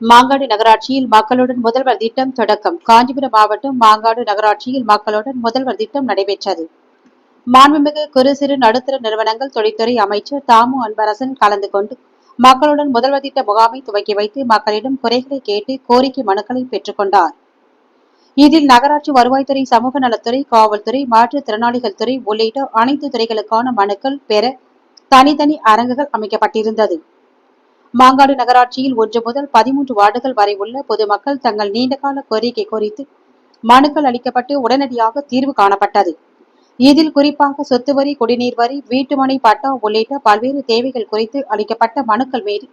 மாங்காடு நகராட்சியில் மக்களுடன் முதல்வர் திட்டம் தொடக்கம். காஞ்சிபுரம் மாவட்டம் மாங்காடு நகராட்சியில் மக்களுடன் முதல்வர் திட்டம் நடைபெற்றது. மாண்புமிகு குறு சிறு நடுத்தர நிறுவனங்கள் தொழில்துறை அமைச்சர் தாமு அன்பரசன் கலந்து கொண்டு மக்களுடன் முதல்வர் திட்ட முகாமை துவக்கி வைத்து மக்களிடம் குறைகளை கேட்டு கோரிக்கை மனுக்களை பெற்றுக்கொண்டார் இதில் நகராட்சி வருவாய்த்துறை சமூக நலத்துறை காவல்துறை மாற்றுத்திறனாளிகள் துறை உள்ளிட்ட அனைத்து துறைகளுக்கான மனுக்கள் பெற தனித்தனி அரங்குகள் அமைக்கப்பட்டிருந்தது. மாங்காடு நகராட்சியில் ஒன்று முதல் பதிமூன்று வார்டுகள் வரை உள்ள பொதுமக்கள் தங்கள் நீண்டகால கோரிக்கை குறித்து மனுக்கள் அளிக்கப்பட்டு உடனடியாக தீர்வு காணப்பட்டது. இதில் குறிப்பாக சொத்து வரி குடிநீர் வரி வீட்டுமனை பட்டா உள்ளிட்ட பல்வேறு தேவைகள் குறித்து அளிக்கப்பட்ட மனுக்கள் மீது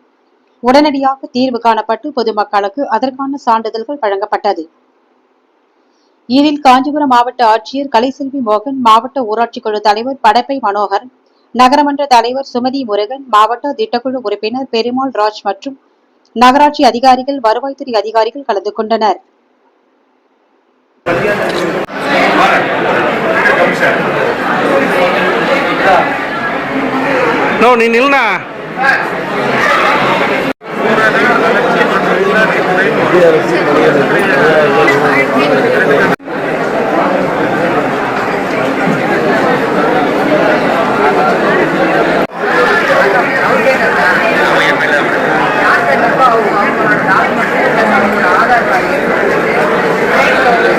உடனடியாக தீர்வு காணப்பட்டு பொதுமக்களுக்கு அதற்கான சான்றிதழ்கள் வழங்கப்பட்டது. இதில் காஞ்சிபுரம் மாவட்ட ஆட்சியர் கலைசெல்வி மோகன் மாவட்ட ஊராட்சி குழு தலைவர் படப்பை மனோகரன் நகரமன்ற தலைவர் சுமதி முருகன் மாவட்ட திட்டக்குழு உறுப்பினர் பெருமாள் ராஜ் மற்றும் நகராட்சி அதிகாரிகள் வருவாய்த்துறை அதிகாரிகள் கலந்து கொண்டனர். நீ நில்னா Grazie.